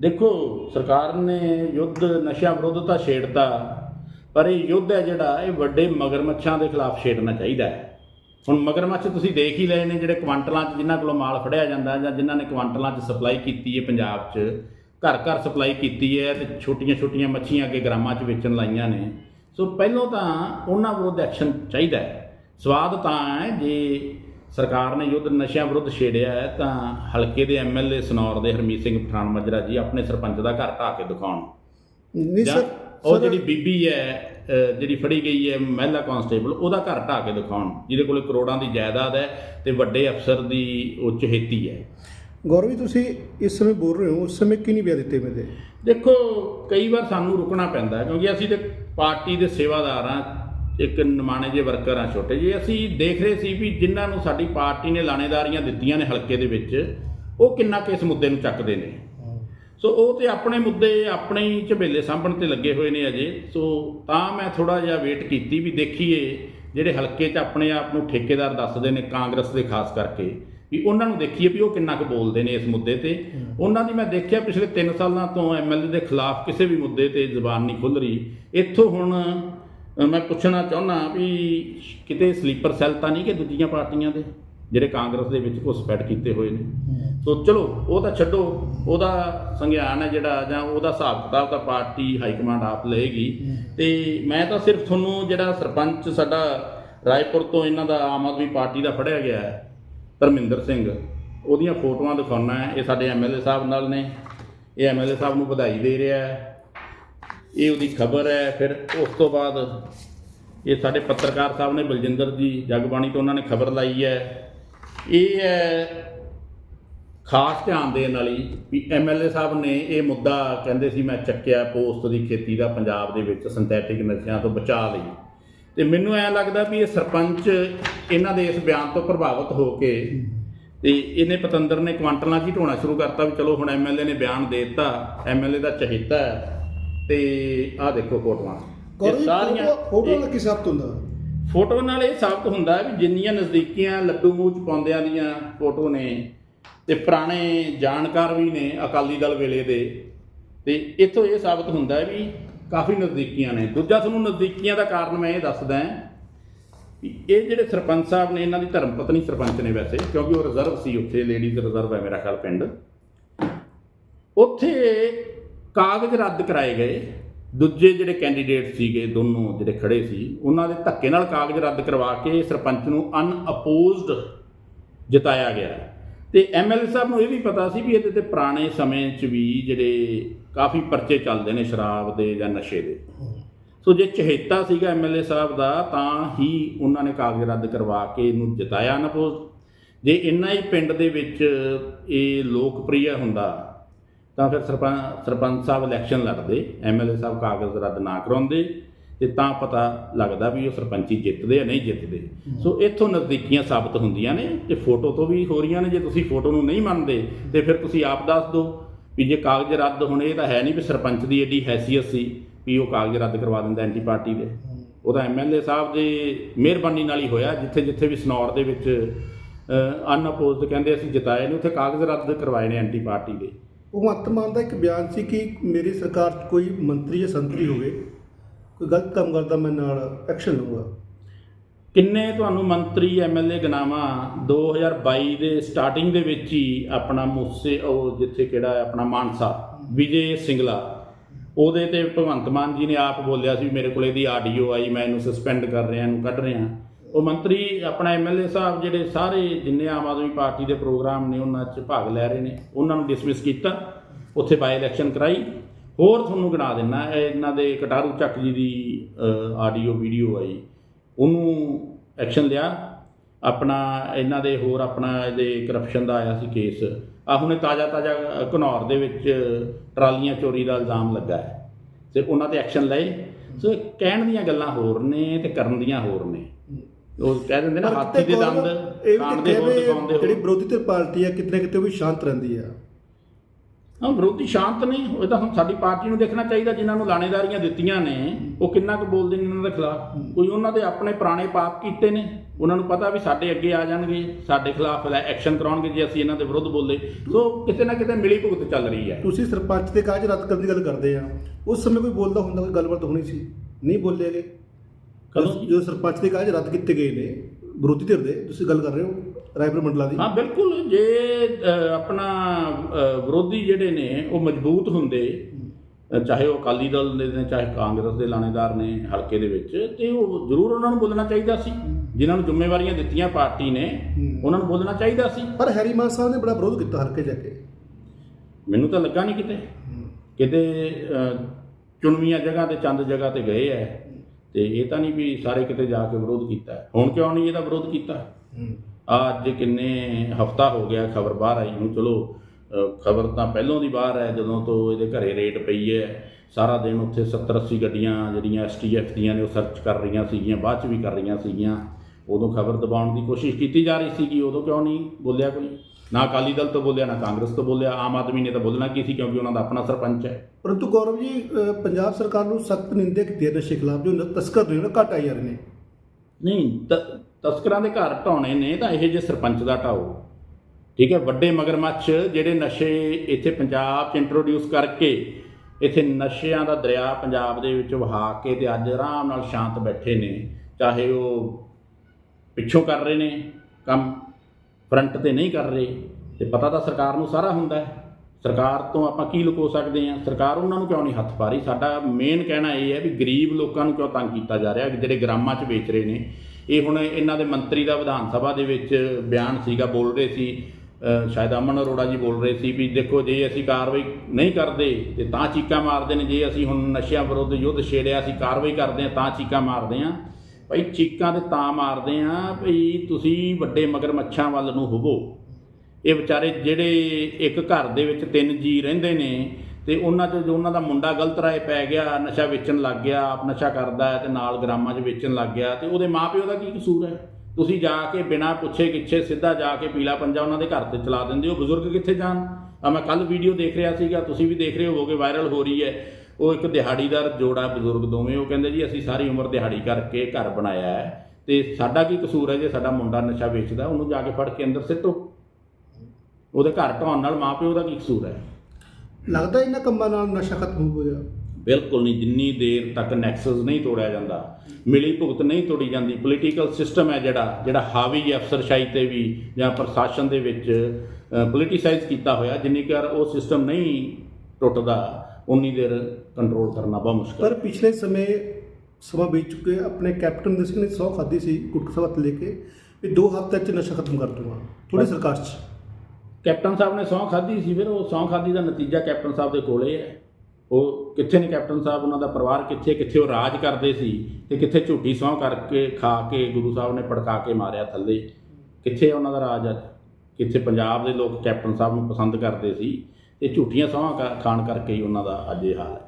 ਦੇਖੋ, ਸਰਕਾਰ ਨੇ ਯੁੱਧ ਨਸ਼ਾ ਵਿਰੁੱਧ ਤਾਂ ਛੇੜਤਾ, ਪਰ ਇਹ ਯੁੱਧ ਹੈ ਜਿਹੜਾ, ਇਹ ਵੱਡੇ ਮਗਰਮੱਛਾਂ ਦੇ ਖਿਲਾਫ ਛੇੜਨਾ ਚਾਹੀਦਾ ਹੈ। ਹੁਣ ਮਗਰਮੱਛ ਤੁਸੀਂ ਦੇਖ ਹੀ ਲਏ ਨੇ ਜਿਹੜੇ ਕੁਆਂਟਲਾਂ 'ਚ ਜਿਨ੍ਹਾਂ ਕੋਲੋਂ ਮਾਲ ਫੜਿਆ ਜਾਂਦਾ ਜਾਂ ਜਿਨ੍ਹਾਂ ਨੇ ਕੁਆਂਟਲਾਂ 'ਚ ਸਪਲਾਈ ਕੀਤੀ ਹੈ ਪੰਜਾਬ 'ਚ, ਘਰ ਘਰ ਸਪਲਾਈ ਕੀਤੀ ਹੈ ਤੇ ਛੋਟੀਆਂ ਛੋਟੀਆਂ ਮੱਛੀਆਂ ਅੱਗੇ ਗ੍ਰਾਮਾਂ 'ਚ ਵੇਚਣ ਲਾਈਆਂ ਨੇ। ਸੋ ਪਹਿਲਾਂ ਤਾਂ ਉਹਨਾਂ ਵਿਰੁੱਧ ਐਕਸ਼ਨ ਚਾਹੀਦਾ ਹੈ। ਸਵਾਦ ਤਾਂ ਹੈ, ਜੇ ਸਰਕਾਰ ਨੇ ਯੁੱਧ ਨਸ਼ਿਆਂ ਵਿਰੁੱਧ ਛੇੜਿਆ ਹੈ ਤਾਂ ਹਲਕੇ ਦੇ ਐਮਐਲਏ ਸਨੌਰ ਦੇ ਹਰਮੀਤ ਸਿੰਘ ਪਠਾਨ ਮਜਰਾ ਜੀ ਆਪਣੇ ਸਰਪੰਚ ਦਾ ਘਰ ਢਾਹ ਕੇ ਦਿਖਾਉਣ। ਨਹੀਂ ਜਾਂ ਸਰ ਉਹ ਜਿਹੜੀ ਬੀਬੀ ਹੈ ਜਿਹੜੀ ਫੜੀ ਗਈ ਹੈ ਮਹਿਲਾ ਕਾਂਸਟੇਬਲ ਉਹਦਾ ਘਰ ਢਾਹ ਕੇ ਦਿਖਾਉਣ ਜਿਹਦੇ ਕੋਲੇ ਕਰੋੜਾਂ ਦੀ ਜਾਇਦਾਦ ਹੈ ਤੇ ਵੱਡੇ ਅਫਸਰ ਦੀ ਉਹ ਚਹੇਤੀ ਹੈ। ਗੌਰਵ ਜੀ ਤੁਸੀਂ ਇਸ ਸਮੇਂ ਬੋਲ ਰਹੇ ਹੋ ਉਸ ਸਮੇਂ ਕਿਉਂ ਨਹੀਂ ਬਿਆ ਦਿੱਤੇ ਮੇਰੇ ਦੇਖੋ ਕਈ ਵਾਰ ਸਾਨੂੰ ਰੁਕਣਾ ਪੈਂਦਾ ਕਿਉਂਕਿ ਅਸੀਂ ਤੇ ਪਾਰਟੀ ਦੇ ਸੇਵਾਦਾਰ ਹਾਂ ਇੱਕ ਨਿਮਾਣੇ ਜੇ ਵਰਕਰ ਆ ਛੋਟੇ ਜਿਹੇ, ਅਸੀਂ ਦੇਖ ਰਹੇ ਸੀ ਵੀ ਜਿਨ੍ਹਾਂ ਨੂੰ ਸਾਡੀ ਪਾਰਟੀ ਨੇ ਲਾਣੇਦਾਰੀਆਂ ਦਿੱਤੀਆਂ ਨੇ ਹਲਕੇ ਦੇ ਵਿੱਚ, ਉਹ ਕਿੰਨਾ ਕਿਸ ਮੁੱਦੇ ਨੂੰ ਚੱਕਦੇ ਨੇ। ਸੋ ਉਹ ਤੇ ਆਪਣੇ ਮੁੱਦੇ ਆਪਣੇ ਹੀ ਝਬੇਲੇ ਸਾਂਭਣ ਤੇ ਲੱਗੇ ਹੋਏ ਨੇ ਅਜੇ। ਸੋ ਤਾਂ ਮੈਂ ਥੋੜਾ ਜਿਹਾ ਵੇਟ ਕੀਤੀ ਵੀ ਦੇਖੀਏ, ਜਿਹੜੇ ਹਲਕੇ 'ਚ ਆਪਣੇ ਆਪ ਨੂੰ ਠੇਕੇਦਾਰ ਦੱਸਦੇ ਨੇ ਕਾਂਗਰਸ ਦੇ ਖਾਸ ਕਰਕੇ, ਵੀ ਉਹਨਾਂ ਨੂੰ ਦੇਖੀਏ ਵੀ ਉਹ ਕਿੰਨਾ ਕੁ ਬੋਲਦੇ ਨੇ ਇਸ ਮੁੱਦੇ ਤੇ। ਉਹਨਾਂ ਦੀ ਮੈਂ ਦੇਖਿਆ ਪਿਛਲੇ 3 ਸਾਲਾਂ ਤੋਂ ਐਮਐਲਏ ਦੇ ਖਿਲਾਫ ਕਿਸੇ ਵੀ ਮੁੱਦੇ ਤੇ ਜ਼ੁਬਾਨ ਨਹੀਂ ਖੁੱਲ ਰਹੀ। ਇੱਥੋਂ ਹੁਣ ਮੈਂ ਪੁੱਛਣਾ ਚਾਹੁੰਦਾ ਵੀ ਕਿਤੇ ਸਲੀਪਰ ਸੈੱਲ ਤਾਂ ਨਹੀਂ ਕਿ ਦੂਜੀਆਂ ਪਾਰਟੀਆਂ ਦੇ ਜਿਹੜੇ ਕਾਂਗਰਸ ਦੇ ਵਿੱਚ ਘੁਸਪੈਠ ਕੀਤੇ ਹੋਏ ਨੇ? ਸੋ ਚਲੋ ਉਹ ਤਾਂ ਛੱਡੋ ਉਹਦਾ ਸੰਗਿਆਨ ਹੈ ਜਿਹੜਾ ਜਾਂ ਉਹਦਾ ਹਿਸਾਬ ਕਿਤਾਬ ਤਾਂ ਪਾਰਟੀ ਹਾਈ ਕਮਾਂਡ ਆਪ ਲਏਗੀ। ਤੇ ਮੈਂ ਤਾਂ ਸਿਰਫ ਤੁਹਾਨੂੰ ਜਿਹੜਾ ਸਰਪੰਚ ਸਾਡਾ ਰਾਏਪੁਰ ਤੋਂ ਇਹਨਾਂ ਦਾ ਆਮ ਆਦਮੀ ਪਾਰਟੀ ਦਾ ਫੜਿਆ ਗਿਆ ਹੈ ਧਰਮਿੰਦਰ ਸਿੰਘ ਉਹਦੀਆਂ ਫੋਟੋਆਂ ਦਿਖਾਉਣਾ ਹੈ। ਇਹ ਸਾਡੇ ਐਮਐਲਏ ਸਾਹਿਬ ਨਾਲ ਨੇ। ਇਹ ਐਮਐਲਏ ਸਾਹਿਬ ਨੂੰ ਵਧਾਈ ਦੇ ਰਿਹਾ ਹੈ। ਇਹ ਉਹਦੀ ਖਬਰ ਹੈ, ਫਿਰ ਉਸ ਤੋਂ ਬਾਅਦ ਇਹ ਸਾਡੇ ਪੱਤਰਕਾਰ ਸਾਹਿਬ ਨੇ ਬਲਜਿੰਦਰ ਜੀ ਜਗਬਾਣੀ ਤੋਂ ਉਹਨਾਂ ਨੇ ਖਬਰ ਲਾਈ ਹੈ। ਇਹ ਹੈ ਖਾਸ ਧਿਆਨ ਦੇਣ ਵਾਲੀ ਵੀ ਐਮਐਲਏ ਸਾਹਿਬ ਨੇ ਇਹ ਮੁੱਦਾ ਕਹਿੰਦੇ ਸੀ, ਮੈਂ ਚੱਕਿਆ ਪੋਸਟ ਦੀ ਖੇਤੀ ਦਾ ਪੰਜਾਬ ਦੇ ਵਿੱਚ ਸਿੰਥੈਟਿਕ ਨਸ਼ਿਆਂ ਤੋਂ ਬਚਾ ਲਈ। ਤੇ ਮੈਨੂੰ ਐਂ ਲੱਗਦਾ ਵੀ ਇਹ ਸਰਪੰਚ ਇਹਨਾਂ ਦੇ ਇਸ ਬਿਆਨ ਤੋਂ ਪ੍ਰਭਾਵਿਤ ਹੋ ਕੇ ਤੇ ਇਹਨੇ ਪਤੰਦਰ ਨੇ ਕੁਆਂਟਲਾਂ 'ਚ ਹੀ ਢੋਣਾ ਸ਼ੁਰੂ ਕਰਤਾ ਵੀ ਚਲੋ ਹੁਣ ਐਮਐਲਏ ਨੇ ਬਿਆਨ ਦੇ ਦਿੱਤਾ ਐਮਐਲਏ ਦਾ ਚਹੀਤਾ ਹੈ। ਤੇ ਆਹ ਦੇਖੋ ਫੋਟੋਆਂ। ਇਹ ਸਾਰੀਆਂ ਫੋਟੋ- ਨਾਲ ਕੀ ਸਾਬਤ ਹੁੰਦਾ? ਫੋਟੋ ਨਾਲ ਇਹ ਸਾਬਤ ਹੁੰਦਾ ਵੀ ਜਿੰਨੀਆਂ ਨਜ਼ਦੀਕੀਆਂ ਲੱਡੂ ਮੂੰਹ ਚ ਪਾਉਂਦਿਆਂ ਦੀਆਂ ਫੋਟੋ ਨੇ ਤੇ ਪੁਰਾਣੇ ਜਾਣਕਾਰ ਵੀ ਨੇ ਅਕਾਲੀ ਦਲ ਵੇਲੇ ਦੇ ਤੇ ਇੱਥੋਂ ਇਹ ਸਾਬਤ ਹੁੰਦਾ ਵੀ ਕਾਫੀ ਨਜ਼ਦੀਕੀਆਂ ਨੇ। ਦੂਜਾ ਤੁਹਾਨੂੰ ਨਜ਼ਦੀਕੀਆਂ ਦਾ ਕਾਰਨ ਮੈਂ ਇਹ ਦੱਸਦਾ ਵੀ ਇਹ ਜਿਹੜੇ ਸਰਪੰਚ ਸਾਹਿਬ ਨੇ ਇਹਨਾਂ ਦੀ ਧਰਮ ਪਤਨੀ ਸਰਪੰਚ ਨੇ ਵੈਸੇ ਕਿਉਂਕਿ ਉਹ ਰਿਜ਼ਰਵ ਸੀ ਉੱਥੇ ਲੇਡੀਜ਼ ਰਿਜ਼ਰਵ ਹੈ ਮੇਰਾ ਖਿਆਲ ਪਿੰਡ। ਉੱਥੇ ਕਾਗਜ਼ ਰੱਦ ਕਰਾਏ ਗਏ। ਦੂਜੇ ਜਿਹੜੇ ਕੈਂਡੀਡੇਟ ਸੀਗੇ, ਦੋਨੋਂ ਜਿਹੜੇ ਖੜੇ ਸੀ, ਉਹਨਾਂ ਦੇ ਧੱਕੇ ਨਾਲ ਕਾਗਜ਼ ਰੱਦ ਕਰਵਾ ਕੇ ਸਰਪੰਚ ਨੂੰ ਅਨਅਪੋਜ਼ਡ ਜਿਤਾਇਆ ਗਿਆ। ਤੇ ਐਮਐਲਏ ਸਾਹਿਬ ਨੂੰ ਇਹ ਵੀ ਪਤਾ ਸੀ ਵੀ ਇਹਦੇ ਤੇ ਪੁਰਾਣੇ ਸਮੇਂ 'ਚ ਵੀ ਜਿਹੜੇ ਕਾਫੀ ਪਰਚੇ ਚੱਲਦੇ ਨੇ ਸ਼ਰਾਬ ਦੇ ਜਾਂ ਨਸ਼ੇ ਦੇ। ਸੋ ਜੇ ਚਹੇਤਾ ਸੀਗਾ ਐਮਐਲਏ ਸਾਹਿਬ ਦਾ, ਤਾਂ ਹੀ ਉਹਨਾਂ ਨੇ ਕਾਗਜ਼ ਰੱਦ ਕਰਵਾ ਕੇ ਇਹਨੂੰ ਜਿਤਾਇਆ ਅਨਅਪੋਜ਼ਡ ਜੇ ਇੰਨਾ ਹੀ ਪਿੰਡ ਦੇ ਵਿੱਚ ਇਹ ਲੋਕਪ੍ਰਿਯ ਹੁੰਦਾ ਤਾਂ ਫਿਰ ਸਰਪੰਚ ਸਰਪੰਚ ਸਾਹਿਬ ਇਲੈਕਸ਼ਨ ਲੜਦੇ ਐਮਐਲਏ ਸਾਹਿਬ ਕਾਗਜ਼ ਰੱਦ ਨਾ ਕਰਾਉਂਦੇ ਤੇ ਤਾਂ ਪਤਾ ਲੱਗਦਾ ਵੀ ਉਹ ਸਰਪੰਚੀ ਜਿੱਤਦੇ ਆ ਨਹੀਂ ਜਿੱਤਦੇ। ਸੋ ਇੱਥੋਂ ਨਜ਼ਦੀਕੀਆਂ ਸਾਬਤ ਹੁੰਦੀਆਂ ਨੇ ਤੇ ਫੋਟੋ ਤੋਂ ਵੀ ਹੋ ਰਹੀਆਂ ਨੇ ਜੇ ਤੁਸੀਂ ਫੋਟੋ ਨੂੰ ਨਹੀਂ ਮੰਨਦੇ ਤੇ ਫਿਰ ਤੁਸੀਂ ਆਪ ਦੱਸ ਦਿਓ ਵੀ ਜੇ ਕਾਗਜ਼ ਰੱਦ ਹੋਣੇ ਇਹ ਤਾਂ ਹੈ ਨਹੀਂ ਵੀ ਸਰਪੰਚ ਦੀ ਏਡੀ ਹੈਸੀਅਤ ਸੀ ਵੀ ਉਹ ਕਾਗਜ਼ ਰੱਦ ਕਰਵਾ ਦਿੰਦਾ ਐਂਟੀ ਪਾਰਟੀ ਦੇ। ਉਹ ਤਾਂ ਐਮਐਲਏ ਸਾਹਿਬ ਦੇ ਮਿਹਰਬਾਨੀ ਨਾਲ ਹੀ ਹੋਇਆ ਜਿੱਥੇ ਜਿੱਥੇ ਵੀ ਸਨੌਰ ਦੇ ਵਿੱਚ ਅਨਅਪੋਜ਼ਡ ਕਹਿੰਦੇ ਅਸੀਂ ਜਿਤਾਏ ਨੇ ਉੱਥੇ ਕਾਗਜ਼ ਰੱਦ ਕਰਵਾਏ ਨੇ ਐਂਟੀ ਪਾਰਟੀ ਦੇ। ਭਗਵੰਤ ਮਾਨ ਦਾ ਇੱਕ ਬਿਆਨ ਸੀ ਕਿ ਮੇਰੀ ਸਰਕਾਰ 'ਚ ਕੋਈ ਮੰਤਰੀ ਜਾਂ ਸੰਤਰੀ ਹੋਵੇ, ਕੋਈ ਗਲਤ ਕੰਮ ਕਰਦਾ ਮੈਂ ਨਾਲ ਐਕਸ਼ਨ ਲਵਾਂਗਾ ਕਿੰਨੇ ਤੁਹਾਨੂੰ ਮੰਤਰੀ ਐਮਐਲਏ ਗਨਾਵਾ 2022 ਦੇ ਸਟਾਰਟਿੰਗ ਦੇ ਵਿੱਚ ਹੀ ਆਪਣਾ ਮੂਸੇ, ਉਹ ਜਿੱਥੇ ਕਿਹੜਾ ਹੈ, ਆਪਣਾ ਮਾਨਸਾ, ਵਿਜੇ ਸਿੰਗਲਾ, ਉਹਦੇ ਤੇ ਭਗਵੰਤ ਮਾਨ ਜੀ ਨੇ ਆਪ ਬੋਲਿਆ ਸੀ ਮੇਰੇ ਕੋਲ ਇਹਦੀ ਆਡੀਓ ਆਈ, ਮੈਂ ਇਹਨੂੰ ਸਸਪੈਂਡ ਕਰ ਰਿਹਾ, ਇਹਨੂੰ ਕੱਢ ਰਿਹਾ। ਉਹ ਮੰਤਰੀ ਆਪਣਾ ਐਮਐਲਏ ਸਾਹਿਬ ਜਿਹੜੇ ਸਾਰੇ ਜਿੰਨੇ ਆਮ ਆਦਮੀ ਪਾਰਟੀ ਦੇ ਪ੍ਰੋਗਰਾਮ ਨੇ ਉਹਨਾਂ 'ਚ ਭਾਗ ਲੈ ਰਹੇ ਨੇ, ਉਹਨਾਂ ਨੂੰ ਡਿਸਮਿਸ ਕੀਤਾ, ਉੱਥੇ ਬਾਈ ਇਲੈਕਸ਼ਨ ਕਰਾਈ। ਹੋਰ ਤੁਹਾਨੂੰ ਗਿਣਾ ਦਿੰਨਾ, ਇਹ ਇਹਨਾਂ ਦੇ ਕਟਾਰੂ ਚੱਕ ਜੀ ਦੀ ਆਡੀਓ ਵੀਡੀਓ ਆਈ। ਉਹਨੂੰ ਐਕਸ਼ਨ ਲਿਆ। ਆਪਣਾ ਇਹਨਾਂ ਦੇ ਹੋਰ ਆਪਣਾ ਇਹਦੇ ਕਰਪਸ਼ਨ ਦਾ ਆਇਆ ਸੀ ਕੇਸ ਆ ਹੁਣੇ ਤਾਜ਼ਾ ਤਾਜ਼ਾ ਘਨੌਰ ਦੇ ਵਿੱਚ ਟਰਾਲੀਆਂ ਚੋਰੀ ਦਾ ਇਲਜ਼ਾਮ ਲੱਗਾ ਹੈ। ਤੇ ਉਹਨਾਂ ਤੇ ਐਕਸ਼ਨ ਲਏ। ਸੋ ਕਹਿਣ ਦੀਆਂ ਗੱਲਾਂ ਹੋਰ ਨੇ ਤੇ ਕਰਨ ਦੀਆਂ ਹੋਰ ਨੇ। ਉਹ ਕਹਿ ਦਿੰਦੇ ਨਾ ਹਾਥੀ ਦੇ ਦੰਦ ਇਹ ਵੀ ਦੇ ਕਿਤੇ ਹੋਰ ਦਿਖਾਉਂਦੇ ਜਿਹੜੀ ਵਿਰੋਧੀ ਧਿਰ ਪਾਰਟੀ ਹੈ ਕਿਤੇ ਨਾ ਕਿਤੇ ਉਹ ਵੀ ਸ਼ਾਂਤ ਰਹਿੰਦੀ ਆ ਹਾਂ ਵਿਰੋਧੀ ਸ਼ਾਂਤ ਨੇ ਉਹ ਤਾਂ ਹੁਣ ਸਾਡੀ ਪਾਰਟੀ ਨੂੰ ਦੇਖਣਾ ਚਾਹੀਦਾ ਜਿਨ੍ਹਾਂ ਨੂੰ ਲਾਣੇਦਾਰੀਆਂ ਦਿੱਤੀਆਂ ਨੇ ਉਹ ਕਿੰਨਾ ਕੁ ਬੋਲਦੇ ਨੇ ਇਹਨਾਂ ਦੇ ਖਿਲਾਫ। ਕੋਈ ਉਹਨਾਂ ਦੇ ਆਪਣੇ ਪੁਰਾਣੇ ਪਾਪ ਕੀਤੇ ਨੇ ਉਹਨਾਂ ਨੂੰ ਪਤਾ ਵੀ ਸਾਡੇ ਅੱਗੇ ਆ ਜਾਣਗੇ ਸਾਡੇ ਖਿਲਾਫ ਐਕਸ਼ਨ ਕਰਾਉਣਗੇ ਜੇ ਅਸੀਂ ਇਹਨਾਂ ਦੇ ਵਿਰੁੱਧ ਬੋਲੇ। ਸੋ ਕਿਤੇ ਨਾ ਕਿਤੇ ਮਿਲੀ ਭੁਗਤ ਚੱਲ ਰਹੀ ਹੈ। ਤੁਸੀਂ ਸਰਪੰਚ ਦੇ ਕਾਜ ਰੱਦ ਕਰਨ ਦੀ ਗੱਲ ਕਰਦੇ ਆ। ਉਸ ਸਮੇਂ ਕੋਈ ਬੋਲਦਾ ਹੁੰਦਾ ਕੋਈ ਗੱਲਬਾਤ ਹੋਣੀ ਸੀ? ਨਹੀਂ ਬੋਲੇਗੇ ਕਦੋਂ? ਜਦੋਂ ਸਰਪੰਚ ਦੇ ਕਾਜ ਰੱਦ ਕੀਤੇ ਗਏ ਨੇ ਵਿਰੋਧੀ ਧਿਰ ਦੇ ਤੁਸੀਂ ਗੱਲ ਕਰ ਰਹੇ ਹੋ ਰਾਏਪੁਰ ਮੰਡਲਾ ਦੀ? ਹਾਂ ਬਿਲਕੁਲ। ਜੇ ਅ, ਆਪਣਾ ਅ, ਵਿਰੋਧੀ ਜਿਹੜੇ ਨੇ ਉਹ ਮਜ਼ਬੂਤ ਹੁੰਦੇ ਅ, ਚਾਹੇ ਉਹ ਅਕਾਲੀ ਦਲ ਦੇ ਨੇ ਚਾਹੇ ਕਾਂਗਰਸ ਦੇ ਲਾਣੇਦਾਰ ਨੇ ਹਲਕੇ ਦੇ ਵਿੱਚ ਤੇ ਉਹ ਜ਼ਰੂਰ ਉਹਨਾਂ ਨੂੰ ਬੋਲਣਾ ਚਾਹੀਦਾ ਸੀ। ਜਿਨ੍ਹਾਂ ਨੂੰ ਜ਼ਿੰਮੇਵਾਰੀਆਂ ਦਿੱਤੀਆਂ ਪਾਰਟੀ ਨੇ। ਉਹਨਾਂ ਨੂੰ ਬੋਲਣਾ ਚਾਹੀਦਾ ਸੀ। ਪਰ ਹੈਰੀ ਮਾਨ ਸਾਹਿਬ ਨੇ ਬੜਾ ਵਿਰੋਧ ਕੀਤਾ ਹਲਕੇ ਜਾ ਕੇ। ਮੈਨੂੰ ਤਾਂ ਲੱਗਾ ਨਹੀਂ ਕਿਤੇ। ਕਿਤੇ ਅ, ਚੁਣਵੀਆਂ ਜਗ੍ਹਾ ਤੇ ਚੰਦ ਜਗ੍ਹਾ ਤੇ ਗਏ ਐ। ਤੇ ਇਹ ਤਾਂ ਨਹੀਂ ਵੀ ਸਾਰੇ ਕਿਤੇ ਜਾ ਕੇ ਵਿਰੋਧ ਕੀਤਾ। ਹੁਣ ਕਿਉਂ ਨਹੀਂ ਇਹਦਾ ਵਿਰੋਧ ਕੀਤਾ? ਆ ਅੱਜ ਕਿੰਨੇ ਹਫਤਾ ਹੋ ਗਿਆ ਖਬਰ ਬਾਹਰ ਆਈ ਨੂੰ। ਚਲੋ ਖਬਰ ਤਾਂ ਪਹਿਲੋਂ ਦੀ ਬਾਹਰ ਹੈ ਜਦੋਂ ਤੋਂ ਇਹਦੇ ਘਰੇ ਰੇਡ ਪਈ ਹੈ। ਸਾਰਾ ਦਿਨ ਉੱਥੇ 70 80 ਗੱਡੀਆਂ ਜਿਹੜੀਆਂ ਐਸਟੀਐਫ ਦੀਆਂ ਨੇ ਉਹ ਸਰਚ ਕਰ ਰਹੀਆਂ ਸੀਗੀਆਂ ਬਾਅਦ ਚ ਵੀ ਕਰ ਰਹੀਆਂ ਸੀਗੀਆਂ। ਉਦੋਂ ਖਬਰ ਦਬਾਉਣ ਦੀ ਕੋਸ਼ਿਸ਼ ਕੀਤੀ ਜਾ ਰਹੀ ਸੀਗੀ ਉਦੋਂ ਕਿਉਂ ਨਹੀਂ ਬੋਲਿਆ ਕੋਈ? ਨਾ ਅਕਾਲੀ ਦਲ ਤੋਂ ਬੋਲਿਆ ਨਾ ਕਾਂਗਰਸ ਤੋਂ ਬੋਲਿਆ ਆਮ ਆਦਮੀ ਨੇ ਤਾਂ ਬੋਲਣਾ ਕੀ ਸੀ ਕਿਉਂਕਿ ਉਹਨਾਂ ਦਾ ਆਪਣਾ ਸਰਪੰਚ ਹੈ। ਪਰੰਤੂ ਗੌਰਵ ਜੀ ਅ, ਪੰਜਾਬ ਸਰਕਾਰ ਨੂੰ ਸਖਤ ਨਿੰਦਿਆ ਕੀਤੀ ਹੈ ਨਸ਼ੇ ਖਿਲਾਫ ਜੋ ਨ- ਤਸਕਰ ਨੇ ਉਹਨਾਂ ਘੱਟ ਆਈ ਜਾ ਰਹੇ ਨੇ। ਨਹੀਂ ਤ- ਤਸਕਰਾਂ ਦੇ ਘਰ ਢਾਉਣੇ ਨੇ ਤਾਂ ਇਹ ਜੇ ਸਰਪੰਚ ਦਾ ਢਾਓ। ਠੀਕ ਹੈ ਵੱਡੇ ਮਗਰਮੱਛ ਜਿਹੜੇ ਨਸ਼ੇ ਇੱਥੇ ਪੰਜਾਬ 'ਚ ਇੰਟਰੋਡਿਊਸ ਕਰਕੇ ਇੱਥੇ ਨਸ਼ਿਆਂ ਦਾ ਦਰਿਆ ਪੰਜਾਬ ਦੇ ਵਿੱਚ ਵਹਾ ਕੇ ਤੇ ਅੱਜ ਆਰਾਮ ਨਾਲ ਸ਼ਾਂਤ ਬੈਠੇ ਨੇ ਚਾਹੇ ਉਹ ਪਿੱਛੋਂ ਕਰ ਰਹੇ ਨੇ ਕੰਮ। ਫਰੰਟ ਤੇ ਨਹੀਂ ਕਰ ਰਹੇ, ਤੇ ਪਤਾ ਤਾਂ ਸਰਕਾਰ ਨੂੰ ਸਾਰਾ ਹੁੰਦਾ ਹੈ। ਸਰਕਾਰ ਤੋਂ ਆਪਾਂ ਕੀ ਲੁਕੋ ਸਕਦੇ ਹਾਂ? ਸਰਕਾਰ ਉਹਨਾਂ ਨੂੰ ਕਿਉਂ ਨਹੀਂ ਹੱਥ ਪਾ ਰਹੀ? ਸਾਡਾ ਮੇਨ ਕਹਿਣਾ ਇਹ ਹੈ ਵੀ ਗਰੀਬ ਲੋਕਾਂ ਨੂੰ ਕਿਉਂ ਤੰਗ ਕੀਤਾ ਜਾ ਰਿਹਾ? ਜਿਹੜੇ ਗ੍ਰਾਮਾਂ 'ਚ ਵੇਚ ਰਹੇ ਨੇ। ਇਹ ਹੁਣ ਇਹਨਾਂ ਦੇ ਮੰਤਰੀ ਦਾ ਵਿਧਾਨ ਸਭਾ ਦੇ ਵਿੱਚ ਬਿਆਨ ਸੀਗਾ, ਬੋਲ ਰਹੇ ਸੀ। ਸ਼ਾਇਦ ਅਮਨ ਅਰੋੜਾ ਜੀ ਬੋਲ ਰਹੇ ਸੀ ਵੀ ਦੇਖੋ, ਜੇ ਅਸੀਂ ਕਾਰਵਾਈ ਨਹੀਂ ਕਰਦੇ, ਤੇ ਤਾਂ ਚੀਕਾਂ ਮਾਰਦੇ ਨੇ। ਜੇ ਅਸੀਂ ਹੁਣ ਨਸ਼ਿਆਂ ਵਿਰੁੱਧ ਯੁੱਧ ਛੇੜਿਆ, ਅਸੀਂ ਕਾਰਵਾਈ ਕਰਦੇ ਹਾਂ, ਤਾਂ ਚੀਕਾਂ ਮਾਰਦੇ ਹਾਂ। ਭਾਈ ਚੀਕਾਂ ਤੇ ਤਾਂ ਮਾਰਦੇ ਆ ਭਈ ਤੁਸੀਂ ਵੱਡੇ ਮਗਰਮੱਛਾਂ ਵੱਲ ਨੂੰ ਹੋਵੋ। ਇਹ ਵਿਚਾਰੇ ਜਿਹੜੇ ਇੱਕ ਘਰ ਦੇ ਵਿੱਚ ਤਿੰਨ ਜੀ ਰਹਿੰਦੇ ਨੇ ਤੇ ਉਹਨਾਂ 'ਚ ਜੋ ਉਹਨਾਂ ਦਾ ਮੁੰਡਾ ਗਲਤ ਰਾਏ ਪੈ ਗਿਆ, ਨਸ਼ਾ ਵੇਚਣ ਲੱਗ ਗਿਆ, ਆਪ ਨਸ਼ਾ ਕਰਦਾ ਹੈ ਤੇ ਨਾਲ ਗ੍ਰਾਮਾਂ 'ਚ ਵੇਚਣ ਲੱਗ ਗਿਆ ਤੇ ਉਹਦੇ ਮਾਪਿਓ ਦਾ ਕੀ ਕਸੂਰ ਹੈ? ਤੁਸੀਂ ਜਾ ਕੇ ਬਿਨਾਂ ਪੁੱਛੇ ਕਿੱਛੇ ਸਿੱਧਾ ਜਾ ਕੇ ਪੀਲਾ ਪੰਜਾ ਉਹਨਾਂ ਦੇ ਘਰ ਤੇ ਚਲਾ ਦਿੰਦੇ ਹੋ। ਬਜ਼ੁਰਗ ਕਿੱਥੇ ਜਾਣ? ਆ ਮੈਂ ਕੱਲ ਵੀਡੀਓ ਦੇਖ ਰਿਹਾ ਸੀਗਾ, ਤੁਸੀਂ ਵੀ ਦੇਖ ਰਹੇ ਹੋਵੋਗੇ ਵਾਇਰਲ ਹੋ ਰਹੀ ਹੈ। ਉਹ ਇੱਕ ਦਿਹਾੜੀਦਾਰ ਜੋੜਾ ਬਜ਼ੁਰਗ ਦੋਵੇਂ ਉਹ ਕਹਿੰਦੇ ਜੀ ਅਸੀਂ ਸਾਰੀ ਉਮਰ ਦਿਹਾੜੀ ਕਰਕੇ ਘਰ ਬਣਾਇਆ ਹੈ ਤੇ ਸਾਡਾ ਕੀ ਕਸੂਰ ਹੈ ਜੇ ਸਾਡਾ ਮੁੰਡਾ ਨਸ਼ਾ ਵੇਚਦਾ ਉਹਨੂੰ ਜਾ ਕੇ ਫੜ ਕੇ ਅੰਦਰ ਸਿੱਟੋ। ਉਹਦੇ ਘਰ ਢਾਉਣ ਨਾਲ ਮਾਪਿਓ ਦਾ ਕੀ ਕਸੂਰ ਹੈ? ਲੱਗਦਾ ਇਹਨਾਂ ਕੰਮਾਂ ਨਾਲ ਨਸ਼ਾ ਖਤਮ ਹੋ ਗਿਆ। ਬਿਲਕੁਲ ਨਹੀਂ ਜਿੰਨੀ ਦੇਰ ਤੱਕ ਨੈਕਸਸ ਨਹੀਂ ਤੋੜਿਆ ਜਾਂਦਾ ਮਿਲੀ ਭੁਗਤ ਨਹੀਂ ਤੋੜੀ ਜਾਂਦੀ ਪੋਲੀਟੀਕਲ ਸਿਸਟਮ ਹੈ ਜਿਹੜਾ ਜਿਹੜਾ ਹਾਵੀ ਹੈ ਅਫਸਰਸ਼ਾਹੀ ਤੇ ਵੀ ਜਾਂ ਪ੍ਰਸ਼ਾਸਨ ਦੇ ਵਿੱਚ ਪੋਲੀਟੀਸਾਈਜ਼ ਕੀਤਾ ਹੋਇਆ ਜਿੰਨੀ ਕਰ ਉਹ ਸਿਸਟਮ ਨਹੀਂ ਟੁੱਟਦਾ। ਉਨੀ ਦੇਰ ਕੰਟਰੋਲ ਕਰਨਾ ਬਹੁਤ ਮੁਸ਼ਕਲ ਪਰ ਪਿਛਲੇ ਸਮੇਂ ਸਮਾਂ ਬੀਤ ਚੁੱਕੇ ਆਪਣੇ ਕੈਪਟਨ ਦੇ ਸਿੰਘ ਨੇ ਸੌ ਖਾਦੀ ਸੀ ਗੁਟਕ ਸਭਾ ਤੋਂ ਲੈ ਕੇ। ਵੀ ਦੋ ਹਫ਼ਤੇ ਚ ਨਸ਼ਾ ਖਤਮ ਕਰ ਦੂੰਗਾ। ਥੋੜੀ ਸਰਕਾਰ ਚ। ਕੈਪਟਨ ਸਾਹਿਬ ਨੇ ਸਹੁੰ ਖਾਧੀ ਸੀ ਫਿਰ ਉਹ ਸਹੁੰ ਖਾਧੀ ਦਾ ਨਤੀਜਾ ਕੈਪਟਨ ਸਾਹਿਬ ਦੇ ਕੋਲੇ ਹੈ। ਉਹ ਕਿੱਥੇ ਨੇ ਕੈਪਟਨ ਸਾਹਿਬ? ਉਹਨਾਂ ਦਾ ਪਰਿਵਾਰ ਕਿੱਥੇ? ਕਿੱਥੇ ਉਹ ਰਾਜ ਕਰਦੇ ਸੀ? ਤੇ ਕਿੱਥੇ ਝੂਠੀ ਸਹੁੰ ਕਰਕੇ ਖਾ ਕੇ ਗੁਰੂ ਸਾਹਿਬ ਨੇ ਪੜਕਾ ਕੇ ਮਾਰਿਆ ਥੱਲੇ? ਕਿੱਥੇ ਉਹਨਾਂ ਦਾ ਰਾਜ ਅੱਜ? ਕਿੱਥੇ ਪੰਜਾਬ ਦੇ ਲੋਕ ਕੈਪਟਨ ਸਾਹਿਬ ਨੂੰ ਪਸੰਦ ਕਰਦੇ ਸੀ? ਤੇ ਝੂਠੀਆਂ ਸਹੁੰ ਖਾਣ ਕਰਕੇ ਹੀ ਉਹਨਾਂ ਦਾ ਅੱਜ ਇਹ ਹਾਲ ਹੈ।